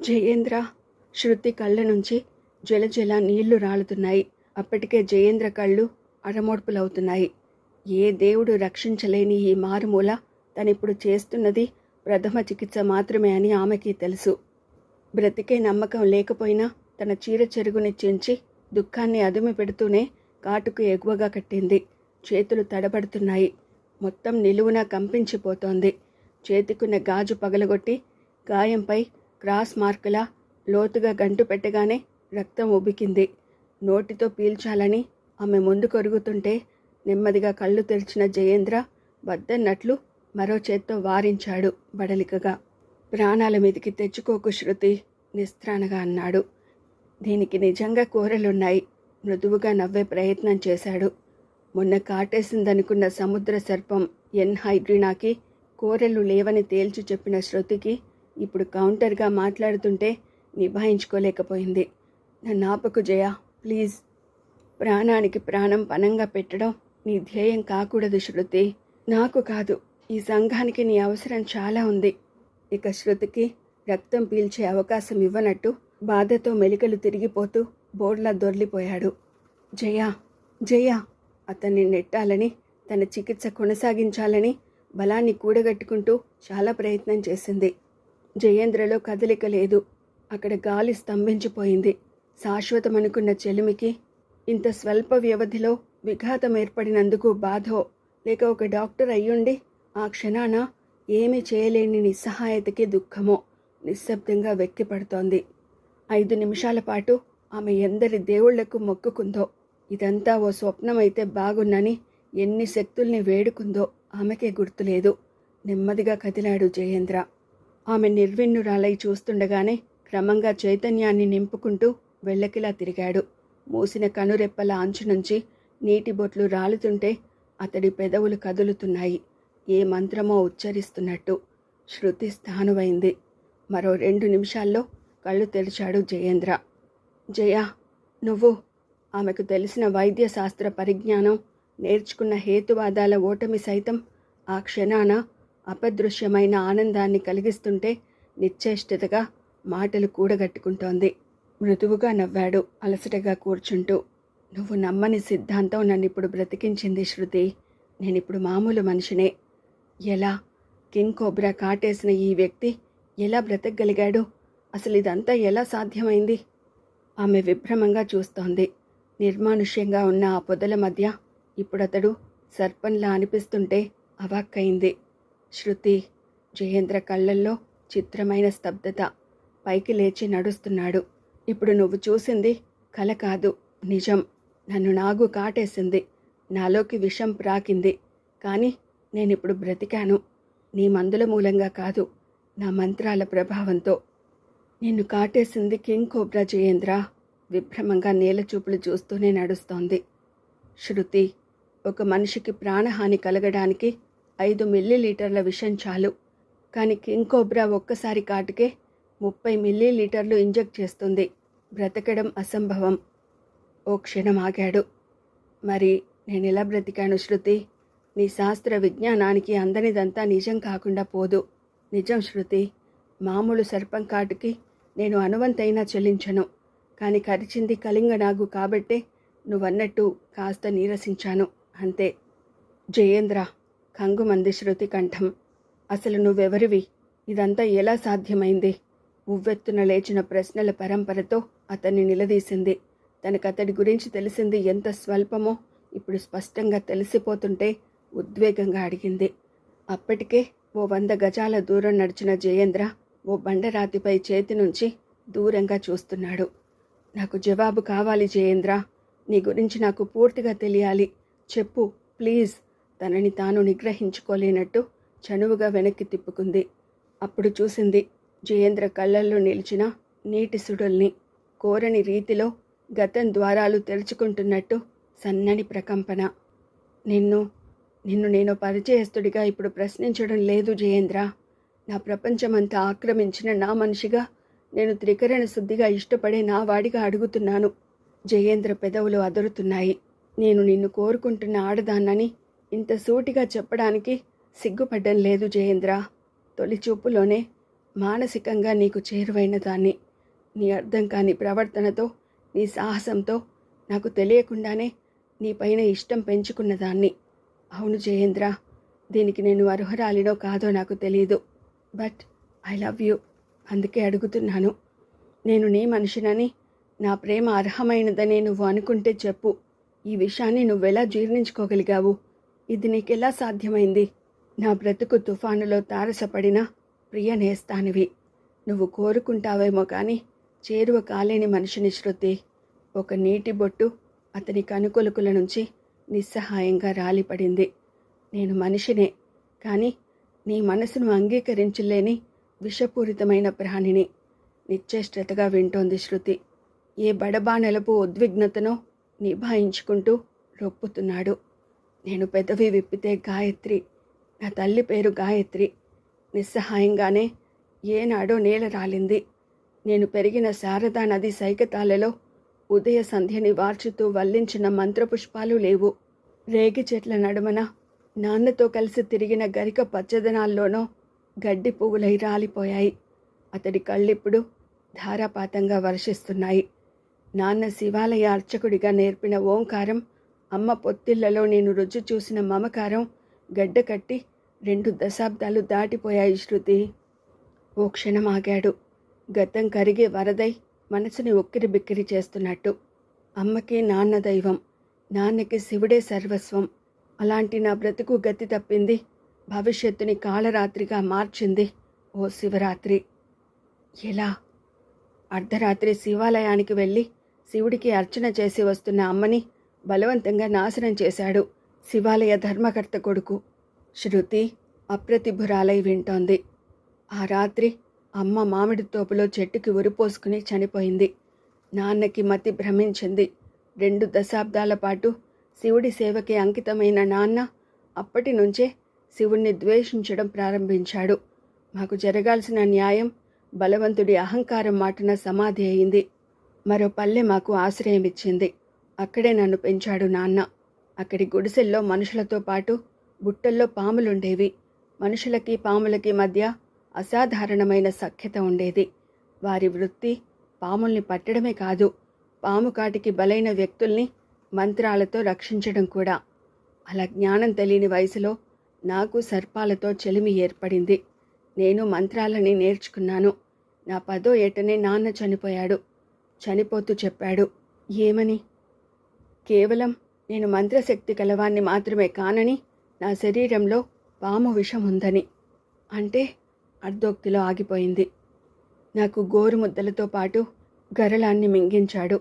జయేంద్ర శృతి కళ్ళ నుంచి జలజల నీళ్ళు రాలుతున్నాయి. అప్పటికే జయేంద్ర కళ్ళు అరమోడ్పులవుతున్నాయి ఏ దేవుడు రక్షించలేని ఈ మారుమూల తనిప్పుడు చేస్తున్నది ప్రథమ చికిత్స మాత్రమే అని ఆమెకి తెలుసు. బ్రతికే నమ్మకం లేకపోయినా తన చీర చెరుగుని చించి దుఃఖాన్ని అదుమి పెడుతూనే కాటుకు ఎగువగా కట్టింది. చేతులు తడబడుతున్నాయి. మొత్తం నిలువున కంపించిపోతోంది. చేతికున్న గాజు పగలగొట్టి గాయంపై క్రాస్ మార్కులా లోతుగా గంటు పెట్టగానే రక్తం ఉబికింది. నోటితో పీల్చాలని ఆమె ముందు కొరుగుతుంటే నెమ్మదిగా కళ్ళు తెరిచిన జయేంద్ర వద్దన్నట్లు మరో చేత్తో వారించాడు బడలికగా. ప్రాణాల మీదికి తెచ్చుకోకు శృతి నిస్త్రాణగా అన్నాడు. దీనికి నిజంగా కూరలున్నాయి. మృదువుగా నవ్వే ప్రయత్నం చేశాడు. మొన్న కాటేసిందనుకున్న సముద్ర సర్పం ఎన్ హైగ్రీనాకి కూరలు లేవని తేల్చి చెప్పిన శృతికి ఇప్పుడు కౌంటర్గా మాట్లాడుతుంటే నిభాయించుకోలేకపోయింది. నన్ను ఆపకు జయ ప్లీజ్. ప్రాణానికి ప్రాణం పనంగా పెట్టడం నీ ధ్యేయం కాకూడదు శృతి. నాకు కాదు ఈ సంఘానికి నీ అవసరం చాలా ఉంది. ఇక శృతికి రక్తం పీల్చే అవకాశం ఇవ్వనట్టు బాధతో మెలికలు తిరిగిపోతూ బోర్లా దొర్లిపోయాడు. జయ జయ అతన్ని నెట్టాలని తన చికిత్స కొనసాగించాలని బలాన్ని కూడగట్టుకుంటూ చాలా ప్రయత్నం చేసింది. జయేంద్రలో కదలిక లేదు. అక్కడ గాలి స్తంభించిపోయింది. శాశ్వతమనుకున్న చెలిమికి ఇంత స్వల్ప వ్యవధిలో విఘాతం ఏర్పడినందుకు బాధో లేక ఒక డాక్టర్ అయ్యుండి ఆ క్షణాన ఏమీ చేయలేని నిస్సహాయతకి దుఃఖమో నిశ్శబ్దంగా వెక్కిపడుతోంది ఐదు నిమిషాల పాటు ఆమె ఎందరి దేవుళ్ళకు మొక్కుకుందో ఇదంతా ఓ స్వప్నమైతే బాగున్నని ఎన్ని శక్తుల్ని వేడుకుందో ఆమెకే గుర్తులేదు. నెమ్మదిగా కదిలాడు జయేంద్ర. ఆమె నిర్విన్నురాలై చూస్తుండగానే క్రమంగా చైతన్యాన్ని నింపుకుంటూ వెళ్ళకిలా తిరిగాడు. మూసిన కనురెప్పల అంచు నుంచి నీటి బొట్లు రాలుతుంటే అతడి పెదవులు కదులుతున్నాయి. ఏ మంత్రమో ఉచ్చరిస్తున్నట్టు శృతి స్థానువైంది. మరో రెండు నిమిషాల్లో కళ్ళు తెరిచాడు జయేంద్ర. జయ నువ్వు ఆమెకు తెలిసిన వైద్య శాస్త్ర పరిజ్ఞానం నేర్చుకున్న హేతువాదాల ఓటమి సైతం ఆ క్షణాన అపదృశ్యమైన ఆనందాన్ని కలిగిస్తుంటే నిశ్చేష్టతగా మాటలు కూడగట్టుకుంటోంది. మృదువుగా నవ్వాడు అలసటగా కూర్చుంటూ. నువ్వు నమ్మని సిద్ధాంతం నన్ను ఇప్పుడు బ్రతికించింది శృతి. నేనిప్పుడు మామూలు మనిషినే. ఎలా? కింగ్ కోబ్రా కాటేసిన ఈ వ్యక్తి ఎలా బ్రతకగలిగాడు? అసలు ఇదంతా ఎలా సాధ్యమైంది? ఆమె విభ్రమంగా చూస్తోంది. నిర్మానుష్యంగా ఉన్న ఆ పొదల మధ్య ఇప్పుడతడు సర్పంలా అనిపిస్తుంటే అవాక్కయింది. శృతి జయేంద్ర కళ్ళల్లో చిత్రమైన స్తబ్దత. పైకి లేచి నడుస్తున్నాడు. ఇప్పుడు నువ్వు చూసింది కల కాదు నిజం. నన్ను నాగు కాటేసింది. నాలోకి విషం ప్రాకింది. కానీ నేనిప్పుడు బ్రతికాను. నీ మందుల మూలంగా కాదు నా మంత్రాల ప్రభావంతో. నిన్ను కాటేసింది కింగ్ కోబ్రా జయేంద్ర. విభ్రమంగా నేల చూపులు చూస్తూనే నడుస్తోంది. శృతి ఒక మనిషికి ప్రాణహాని కలగడానికి ఐదు మిల్లీలీటర్ల విషం చాలు. కానీ కింగ్ కోబ్రా ఒక్కసారి కాటుకే ముప్పై మిల్లీలీటర్లు ఇంజెక్ట్ చేస్తుంది. బ్రతకడం అసంభవం. ఓ క్షణం ఆగాడు. మరి నేను ఎలా బ్రతికాను శృతి? నీ శాస్త్ర విజ్ఞానానికి అందనిదంతా నిజం కాకుండా పోదు. నిజం శృతి మామూలు సర్పం కాటుకి నేను అనువంతైనా చెల్లించను. కానీ కరిచింది కలింగనాగు కాబట్టే నువ్వన్నట్టు కాస్త నీరసించాను. అంతే. జయేంద్ర కంగుమంది శృతి కంఠం. అసలు నువ్వెవరివి? ఇదంతా ఎలా సాధ్యమైంది? ఉవ్వెత్తున లేచిన ప్రశ్నల పరంపరతో అతన్ని నిలదీసింది. తనకతడి గురించి తెలిసింది ఎంత స్వల్పమో ఇప్పుడు స్పష్టంగా తెలిసిపోతుంటే ఉద్వేగంగా అడిగింది. అప్పటికే ఓ వంద గజాల దూరం నడిచిన జయేంద్ర ఓ బండరాతిపై చేతి నుంచి దూరంగా చూస్తున్నాడు. నాకు జవాబు కావాలి జయేంద్ర. నీ గురించి నాకు పూర్తిగా తెలియాలి. చెప్పు ప్లీజ్. తనని తాను నిగ్రహించుకోలేనట్టు చనువుగా వెనక్కి తిప్పుకుంది. అప్పుడు చూసింది జయేంద్ర కళ్ళల్లో నిలిచిన నీటి సుడుల్ని కోరని రీతిలో గతం ద్వారాలు తెరుచుకుంటున్నట్టు సన్నని ప్రకంపన. నిన్ను నిన్ను నేను పరిచయస్తుడిగా ఇప్పుడు ప్రశ్నించడం లేదు జయేంద్ర. నా ప్రపంచమంతా ఆక్రమించిన నా మనిషిగా నేను త్రికరణ శుద్ధిగా ఇష్టపడే నా వాడిగా అడుగుతున్నాను. జయేంద్ర పెదవులు అదురుతున్నాయి. నేను నిన్ను కోరుకుంటున్న ఆడదాన్నని ఇంత సూటిగా చెప్పడానికి సిగ్గుపడ్డం లేదు జయేంద్ర. తొలి చూపులోనే మానసికంగా నీకు చేరువైన దాన్ని నీ అర్థం కాని ప్రవర్తనతో నీ సాహసంతో నాకు తెలియకుండానే నీ పైన ఇష్టం పెంచుకున్న దాన్ని. అవును జయేంద్ర దీనికి నేను అర్హురాలినో కాదో నాకు తెలియదు బట్ ఐ లవ్ యూ అందుకే అడుగుతున్నాను. నేను నీ మనిషినని నా ప్రేమ అర్హమైనదని నువ్వు అనుకుంటే చెప్పు. ఈ విషయాన్ని నువ్వెలా జీర్ణించుకోగలిగావు? ఇది నీకెలా సాధ్యమైంది? నా బ్రతుకు తుఫానులో తారసపడిన ప్రియ నేస్తానివి నువ్వు కోరుకుంటావేమో కానీ చేరువ కాలేని మనిషిని శృతి. ఒక నీటి బొట్టు అతని కనుకొలుకుల నుంచి నిస్సహాయంగా రాలిపడింది. నేను మనిషినే కానీ నీ మనసును అంగీకరించలేని విషపూరితమైన ప్రాణిని నిశ్చేష్టతగా వింటోంది శృతి. ఏ బడబానెలపు ఉద్విగ్నతను నిభాయించుకుంటూ రొప్పుతున్నాడు. నేను పెదవి విప్పితే గాయత్రి నా తల్లి పేరు గాయత్రి. నిస్సహాయంగానే ఏనాడో నేల రాలింది. నేను పెరిగిన శారదా నది సైకతాలలో ఉదయ సంధ్యని వార్చుతూ వల్లించిన మంత్రపుష్పాలు లేవు. రేగి చెట్ల నడుమన నాన్నతో కలిసి తిరిగిన గరిక పచ్చదనాల్లోనో గడ్డి పువ్వులై రాలిపోయాయి. అతడి కళ్ళిప్పుడు ధారాపాతంగా వర్షిస్తున్నాయి. నాన్న శివాలయ అర్చకుడిగా నేర్పిన ఓంకారం అమ్మ పొత్తిళ్ళలో నేను రుచి చూసిన మమకారం గడ్డ కట్టి రెండు దశాబ్దాలు దాటిపోయాయి శృతి. ఓ క్షణం ఆగాడు. గతం కరిగే వరదై మనసుని ఉక్కిరి బిక్కిరి చేస్తున్నట్టు. అమ్మకి నాన్న దైవం నాన్నకి శివుడే సర్వస్వం. అలాంటి నా బ్రతుకు గతి తప్పింది. భవిష్యత్తుని కాలరాత్రిగా మార్చింది ఓ శివరాత్రి. ఎలా? అర్ధరాత్రి శివాలయానికి వెళ్ళి శివుడికి అర్చన చేసి వస్తున్న అమ్మని బలవంతంగా నాశనం చేశాడు శివాలయ ధర్మకర్త కొడుకు. శృతి అప్రతిభురాలై వింటోంది. ఆ రాత్రి అమ్మ మామిడి తోపులో చెట్టుకి ఉరిపోసుకుని చనిపోయింది. నాన్నకి మతి భ్రమించింది. రెండు దశాబ్దాల పాటు శివుడి సేవకి అంకితమైన నాన్న అప్పటి నుంచే శివుణ్ణి ద్వేషించడం ప్రారంభించాడు. మాకు జరగాల్సిన న్యాయం బలవంతుడి అహంకారం మాటన సమాధి అయింది. మరో పల్లె మాకు ఆశ్రయం ఇచ్చింది అక్కడే నన్ను పెంచాడు నాన్న. అక్కడి గుడిసెల్లో మనుషులతో పాటు బుట్టల్లో పాములుండేవి. మనుషులకి పాములకి మధ్య అసాధారణమైన సఖ్యత ఉండేది. వారి వృత్తి పాముల్ని పట్టడమే కాదు పాము కాటికి బలైన వ్యక్తుల్ని మంత్రాలతో రక్షించడం కూడా. అలా జ్ఞానం తెలియని వయసులో నాకు సర్పాలతో చెలిమి ఏర్పడింది. నేను మంత్రాలని నేర్చుకున్నాను. నా పదో ఏటనే నాన్న చనిపోయాడు. చనిపోతూ చెప్పాడు ఏమని? కేవలం నేను మంత్రశక్తి కలవాన్ని మాత్రమే కానని నా శరీరంలో పాము విషం ఉందని. అంటే అర్ధోక్తిలో ఆగిపోయింది. నాకు గోరుముద్దలతో పాటు గరళాన్ని మింగించాడు.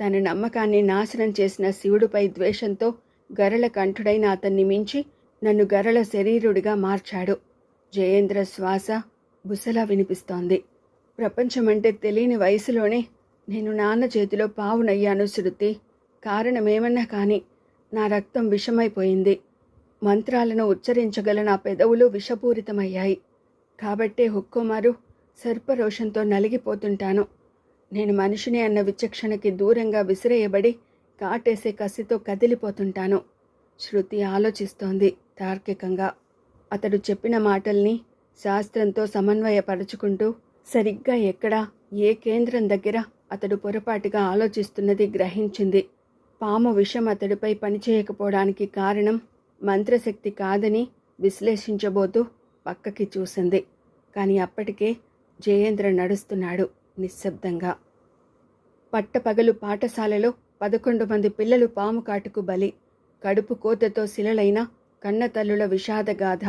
తన నమ్మకాన్ని నాశనం చేసిన శివుడిపై ద్వేషంతో గరళ కంఠుడైన అతన్ని మించి నన్ను గరళ శరీరుడిగా మార్చాడు. జయేంద్ర శ్వాస బుసలా వినిపిస్తోంది. ప్రపంచమంటే తెలియని వయసులోనే నేను నాన్న చేతిలో పావునయ్యాను శృతి. కారణమేమన్నా కానీ నా రక్తం విషమైపోయింది. మంత్రాలను ఉచ్చరించగల నా పెదవులు విషపూరితమయ్యాయి. కాబట్టే హుక్కుమారు సర్పరోషంతో నలిగిపోతుంటాను. నేను మనిషిని అన్న విచక్షణకి దూరంగా విసిరేయబడి కాటేసే కసితో కదిలిపోతుంటాను. శృతి ఆలోచిస్తోంది తార్కికంగా. అతడు చెప్పిన మాటల్ని శాస్త్రంతో సమన్వయపరుచుకుంటూ సరిగ్గా ఎక్కడ ఏ కేంద్రం దగ్గర అతడు పొరపాటుగా ఆలోచిస్తున్నది గ్రహించింది. పాము విషం అతడిపై పనిచేయకపోవడానికి కారణం మంత్రశక్తి కాదని విశ్లేషించబోతూ పక్కకి చూసింది. కానీ అప్పటికే జయేంద్ర నడుస్తున్నాడు నిశ్శబ్దంగా. పట్టపగలు పాఠశాలలో పదకొండు మంది పిల్లలు పాము కాటుకు బలి కడుపు కోతతో శిలలైన కన్నతల్లుల విషాదగాథ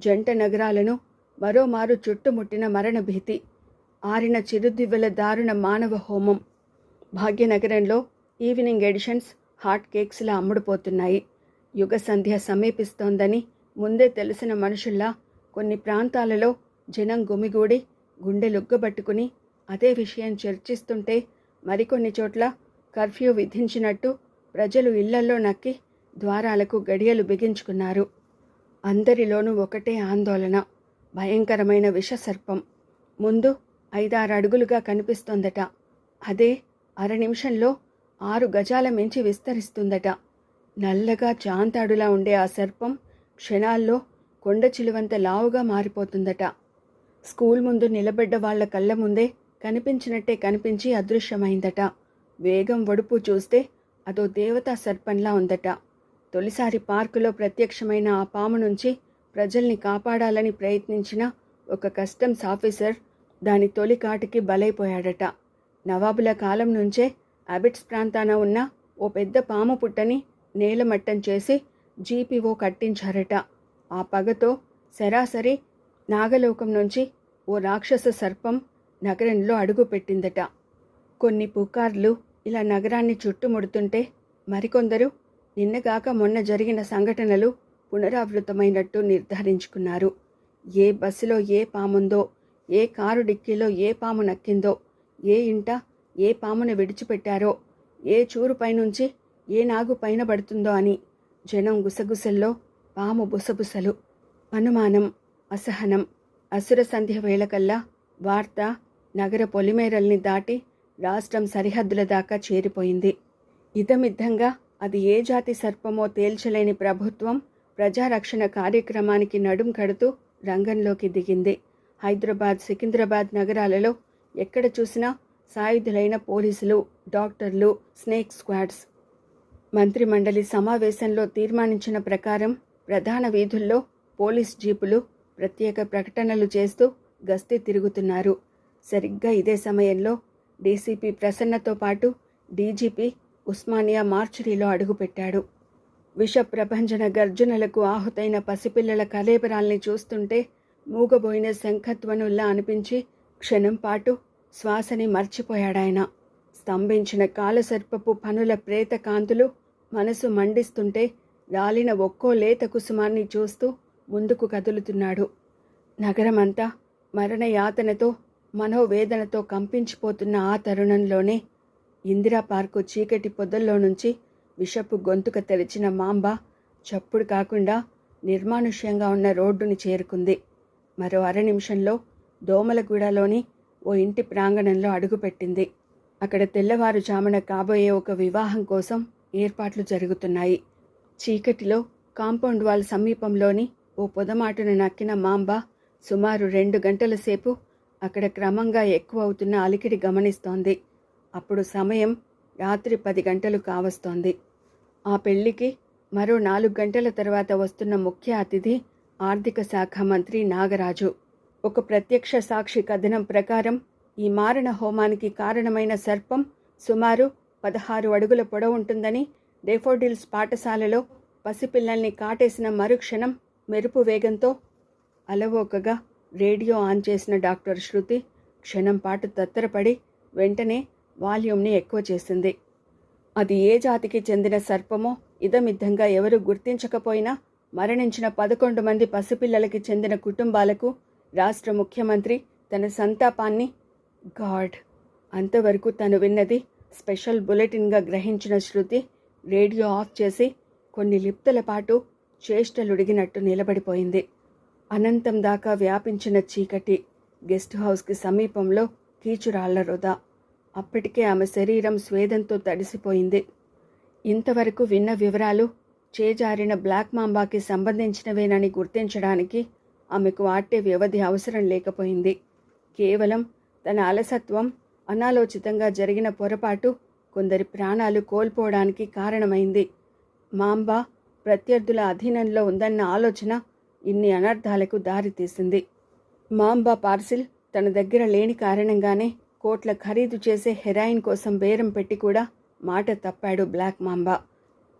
జంట నగరాలను మరోమారు చుట్టుముట్టిన మరణభీతి ఆరిన చిరుదివ్వెల దారుణ మానవ హోమం భాగ్యనగరంలో ఈవినింగ్ ఎడిషన్స్ హాట్ కేక్స్లా అమ్ముడుపోతున్నాయి. యుగ సంధ్య సమీపిస్తోందని ముందే తెలిసిన మనుషుల్లా కొన్ని ప్రాంతాలలో జనం గుమిగూడి గుండె లుగ్గబట్టుకుని అదే విషయం చర్చిస్తుంటే మరికొన్ని చోట్ల కర్ఫ్యూ విధించినట్టు ప్రజలు ఇళ్ళలో నక్కి ద్వారాలకు గడియలు బిగించుకున్నారు. అందరిలోనూ ఒకటే ఆందోళన భయంకరమైన విషసర్పం. ముందు ఐదారు అడుగులుగా కనిపిస్తోందట. అదే అర నిమిషంలో ఆరు గజాల మించి విస్తరిస్తుందట. నల్లగా చాంతాడులా ఉండే ఆ సర్పం క్షణాల్లో కొండ చిలువంత లావుగా మారిపోతుందట. స్కూల్ ముందు నిలబడ్డ వాళ్ళ కళ్ళ ముందే కనిపించినట్టే కనిపించి అదృశ్యమైందట. వేగం వడుపు చూస్తే అదో దేవతా సర్పంలా ఉందట. తొలిసారి పార్కులో ప్రత్యక్షమైన ఆ పాము నుంచి ప్రజల్ని కాపాడాలని ప్రయత్నించిన ఒక కస్టమ్స్ ఆఫీసర్ దాని తొలి కాటికి బలైపోయాడట. నవాబుల కాలం నుంచే అబిట్స్ ప్రాంతాన ఉన్న ఓ పెద్ద పాము పుట్టని నేలమట్టం చేసి జీపీఓ కట్టించారట. ఆ పగతో సరాసరి నాగలోకం నుంచి ఓ రాక్షస సర్పం నగరంలో అడుగుపెట్టిందట కొన్ని పుకార్లు ఇలా నగరాన్ని చుట్టుముడుతుంటే మరికొందరు నిన్నగాక మొన్న జరిగిన సంఘటనలు పునరావృతమైనట్టు నిర్ధారించుకున్నారు. ఏ బస్సులో ఏ పాముందో ఏ కారు డిక్కీలో ఏ పాము నక్కిందో ఏ ఇంట ఏ పామును విడిచిపెట్టారో ఏ చూరు పైనుంచి ఏ నాగు పైన పడుతుందో అని జనం గుసగుసల్లో పాము బుసబుసలు. అనుమానం అసహనం అసుర సంధ్య వేళకల్లా వార్త నగర పొలిమేరల్ని దాటి రాష్ట్రం సరిహద్దుల దాకా చేరిపోయింది. ఇదమిద్దంగా అది ఏ జాతి సర్పమో తేల్చలేని ప్రభుత్వం ప్రజారక్షణ కార్యక్రమానికి నడుం కడుతూ రంగంలోకి దిగింది. హైదరాబాద్ సికింద్రాబాద్ నగరాలలో ఎక్కడ చూసినా సాయుధులైన పోలీసులు డాక్టర్లు స్నేక్ స్క్వాడ్స్. మంత్రిమండలి సమావేశంలో తీర్మానించిన ప్రకారం ప్రధాన వీధుల్లో పోలీస్ జీపులు ప్రత్యేక ప్రకటనలు చేస్తూ గస్తీ తిరుగుతున్నారు. సరిగ్గా ఇదే సమయంలో డీసీపీ ప్రసన్నతో పాటు డీజీపీ ఉస్మానియా మార్చురీలో అడుగుపెట్టాడు. విష ప్రభంజన గర్జనలకు ఆహుతైన పసిపిల్లల కలేబరాల్ని చూస్తుంటే మూగబోయిన శంఖధ్వనుల్లా అనిపించి క్షణం పాటు శ్వాసని మర్చిపోయాడాయన. స్తంభించిన కాలసర్పపు పనుల ప్రేత కాంతులు మనసు మండిస్తుంటే రాలిన ఒక్కో లేత కుసుమాన్ని చూస్తూ ముందుకు కదులుతున్నాడు. నగరమంతా మరణయాతనతో మనోవేదనతో కంపించిపోతున్న ఆ తరుణంలోనే ఇందిరా పార్కు చీకటి పొదల్లో నుంచి విషపు గొంతుక తెరిచిన మాంబ చప్పుడు కాకుండా నిర్మానుష్యంగా ఉన్న రోడ్డుని చేరుకుంది. మరో అర నిమిషంలో దోమలగూడలోని ఓ ఇంటి ప్రాంగణంలో అడుగుపెట్టింది అక్కడ తెల్లవారుజామున కాబోయే ఒక వివాహం కోసం ఏర్పాట్లు జరుగుతున్నాయి. చీకటిలో కాంపౌండ్ వాల్ సమీపంలోని ఓ పొదమాటును నక్కిన మాంబ సుమారు రెండు గంటల సేపు అక్కడ క్రమంగా ఎక్కువ అవుతున్న అలికిడి గమనిస్తోంది. అప్పుడు సమయం రాత్రి పది గంటలు కావస్తోంది. ఆ పెళ్ళికి మరో నాలుగు గంటల తర్వాత వస్తున్న ముఖ్య అతిథి ఆర్థిక శాఖ మంత్రి నాగరాజు. ఒక ప్రత్యక్ష సాక్షి కథనం ప్రకారం ఈ మారణ హోమానికి కారణమైన సర్పం సుమారు పదహారు అడుగుల పొడవుంటుందని డేఫోడిల్స్ పాఠశాలలో పసిపిల్లల్ని కాటేసిన మరుక్షణం మెరుపు వేగంతో అలవోకగా రేడియో ఆన్ చేసిన డాక్టర్ శృతి క్షణం పాటు తత్తరపడి వెంటనే వాల్యూమ్ని ఎక్కువ చేసింది. అది ఏ జాతికి చెందిన సర్పమో ఇదమిద్దంగా ఎవరు గుర్తించకపోయినా మరణించిన పదకొండు మంది పసిపిల్లలకి చెందిన కుటుంబాలకు రాష్ట్ర ముఖ్యమంత్రి తన సంతాపాన్ని గాడ్ అంతవరకు తను విన్నది స్పెషల్ బులెటిన్గా గ్రహించిన శృతి రేడియో ఆఫ్ చేసి కొన్ని లిప్తల పాటు చేష్టలుడిగినట్టు నిలబడిపోయింది. అనంతం దాకా వ్యాపించిన చీకటి గెస్ట్ హౌస్కి సమీపంలో కీచురాళ్ళ వృధా. అప్పటికే ఆమె శరీరం స్వేదంతో తడిసిపోయింది. ఇంతవరకు విన్న వివరాలు చేజారిన బ్లాక్ మాంబాకి సంబంధించినవేనని గుర్తించడానికి ఆమెకు ఆటే వ్యవధి అవసరం లేకపోయింది. కేవలం తన అలసత్వం అనాలోచితంగా జరిగిన పొరపాటు కొందరి ప్రాణాలు కోల్పోవడానికి కారణమైంది. మాంబా ప్రత్యర్థుల అధీనంలో ఉందన్న ఆలోచన ఇన్ని అనర్థాలకు దారితీసింది. మాంబా పార్సిల్ తన దగ్గర లేని కారణంగానే కోట్ల ఖరీదు చేసే హెరాయిన్ కోసం బేరం పెట్టి కూడా మాట తప్పాడు బ్లాక్ మాంబా.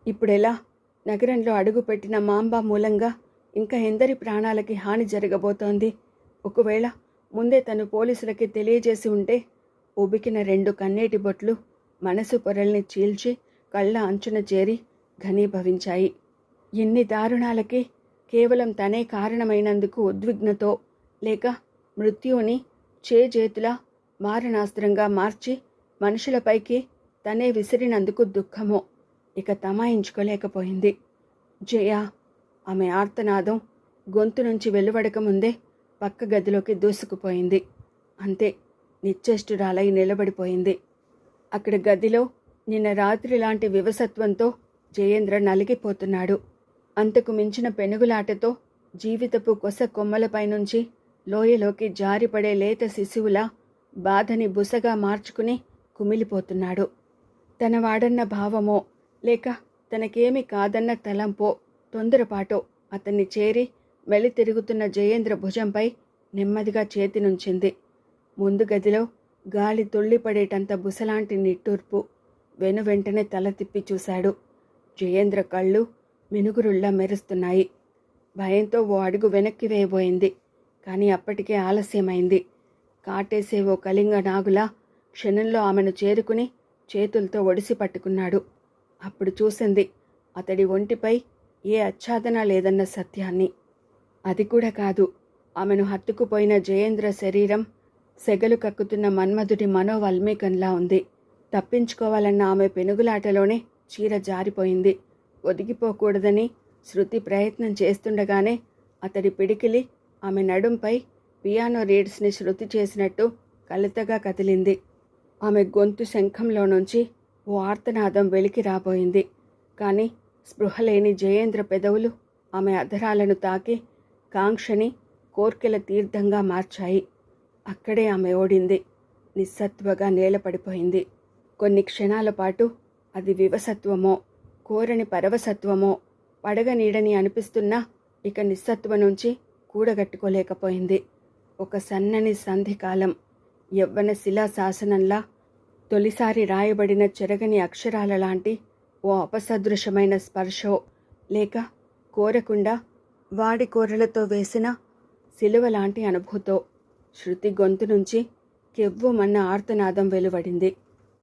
ఇప్పుడెలా? నగరంలో అడుగుపెట్టిన మాంబా మూలంగా ఇంకా ఎందరి ప్రాణాలకి హాని జరగబోతోంది? ఒకవేళ ముందే తను పోలీసులకి తెలియజేసి ఉంటే ఉబికిన రెండు కన్నీటి బొట్లు మనసు పొరల్ని చీల్చి కళ్ళ అంచున చేరి ఘనీభవించాయి. ఎన్ని దారుణాలకి కేవలం తనే కారణమైనందుకు ఉద్విగ్నతో లేక మృత్యువుని చేజేతుల మారణాస్త్రంగా మార్చి మనుషులపైకి తనే విసిరినందుకు దుఃఖమో ఇక తమాయించుకోలేకపోయింది. జయా ఆమె ఆర్తనాదం గొంతు నుంచి వెలువడకముందే పక్క గదిలోకి దూసుకుపోయింది. అంతే నిశ్చేష్టురాలై నిలబడిపోయింది. అక్కడ గదిలో నిన్న రాత్రి లాంటి వివసత్వంతో జయేంద్ర నలిగిపోతున్నాడు. అంతకు మించిన పెనుగులాటతో జీవితపు కొస కొమ్మలపై నుంచి లోయలోకి జారిపడే లేత శిశువులా బాధని బుసగా మార్చుకుని కుమిలిపోతున్నాడు. తన వాడన్న భావమో లేక తనకేమి కాదన్న తలంపో తొందరపాటో అతన్ని చేరి వెళ్ళి తిరుగుతున్న జయేంద్ర భుజంపై నెమ్మదిగా చేతి నుంచింది. ముందు గదిలో గాలి తుళ్ళిపడేటంత బుసలాంటి నిట్టూర్పు వెను వెంటనే తల తిప్పి చూశాడు. జయేంద్ర కళ్ళు మినుగురుల్లా మెరుస్తున్నాయి. భయంతో ఓ అడుగు వెనక్కి వేయబోయింది. కానీ అప్పటికే ఆలస్యమైంది. కాటేసే ఓ కళింగ నాగులా క్షణంలో ఆమెను చేరుకుని చేతులతో ఒడిసి పట్టుకున్నాడు. అప్పుడు చూసింది అతడి ఒంటిపై ఏ ఆచ్ఛాదన లేదన్న సత్యాన్ని. అది కూడా కాదు. ఆమెను హత్తుకుపోయిన జయేంద్ర శరీరం సెగలు కక్కుతున్న మన్మధుడి మనోవల్మీకంలా ఉంది. తప్పించుకోవాలన్న ఆమె పెనుగులాటలోనే చీర జారిపోయింది. ఒదిగిపోకూడదని శృతి ప్రయత్నం చేస్తుండగానే అతడి పిడికిలి ఆమె నడుంపై పియానో రీడ్స్ని శృతి చేసినట్టు కలతగా కదిలింది. ఆమె గొంతు శంఖంలో నుంచి ఓ ఆర్తనాదం వెలికి రాబోయింది. కానీ స్పృహలేని జయేంద్ర పెదవులు ఆమె అధరాలను తాకి కాంక్షని కోర్కెల తీర్థంగా మార్చాయి. అక్కడే ఆమె ఓడింది. నిస్సత్వగా నేలపడిపోయింది. కొన్ని క్షణాల పాటు అది వివసత్వమో కోరని పరవసత్వమో పడగ నీడని అనిపిస్తున్నా ఇక నిస్సత్వ నుంచి కూడగట్టుకోలేకపోయింది. ఒక సన్నని సంధికాలం యవ్వన శిలా శాసనంలా తొలిసారి రాయబడిన చెరగని అక్షరాల లాంటి ఓ అపసదృశమైన స్పర్శో లేక కోరకుండా వాడి కూరలతో వేసిన శిలువ లాంటి అనుభూతో శృతి గొంతు నుంచి కెవ్వుమన్న ఆర్తనాదం వెలువడింది.